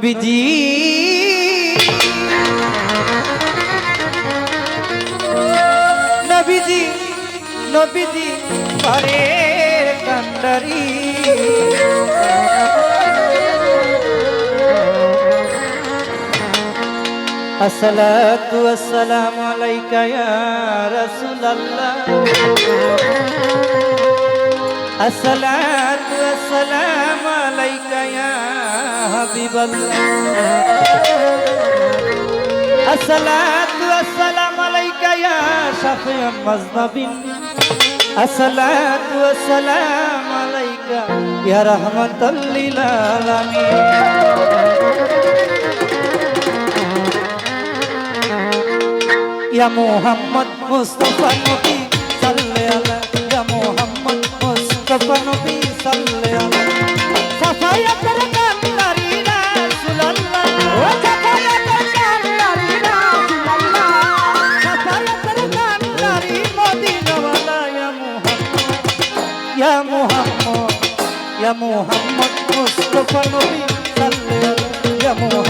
নবীজি। নবীজি নবীজি ঘরের কান্ডারি। আসসালাতু আসসালামু আলাইকা ইয়া রাসূলুল্লাহ। الصلاة والسلام عليك يا حبيب الله الصلاة والسلام عليك يا شفيع المذنبين الصلاة والسلام عليك يا رحمة للعالمين يا محمد مصطفى نبي يا محمد يا محمد مصطفى نبي صلى يا محمد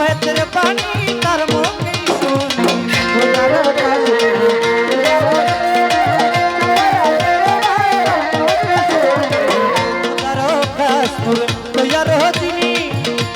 পেটের পানি তার মনে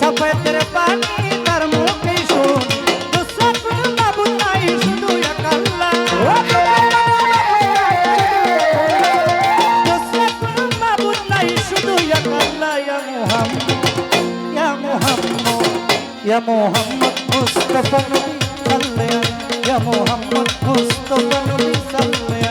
সফেদের পানি Muhammad يا محمد مصطفى نبي صلي يا محمد مصطفى نبي صلي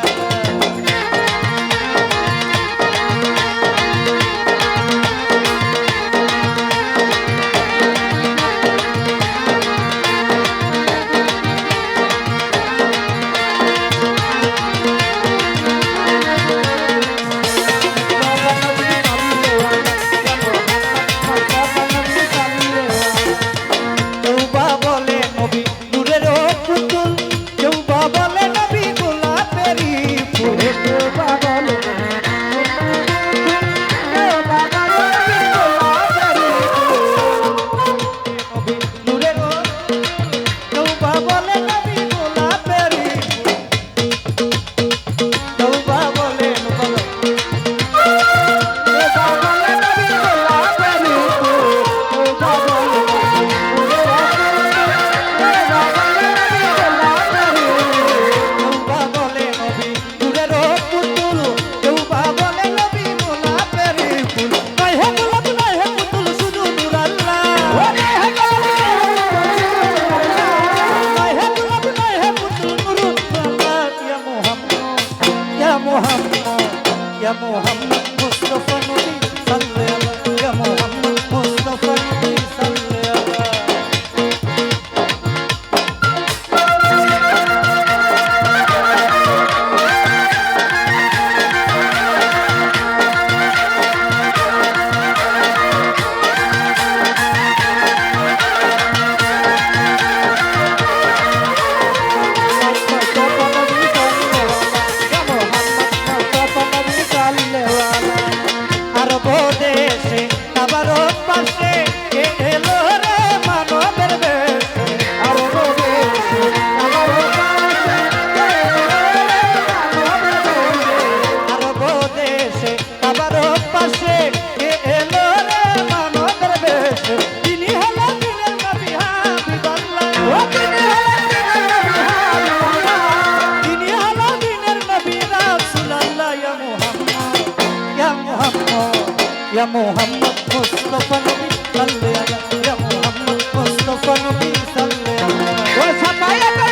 ya Muhammad محمد مصطفى نبي صلي على يا محمد مصطفى نبي صلي على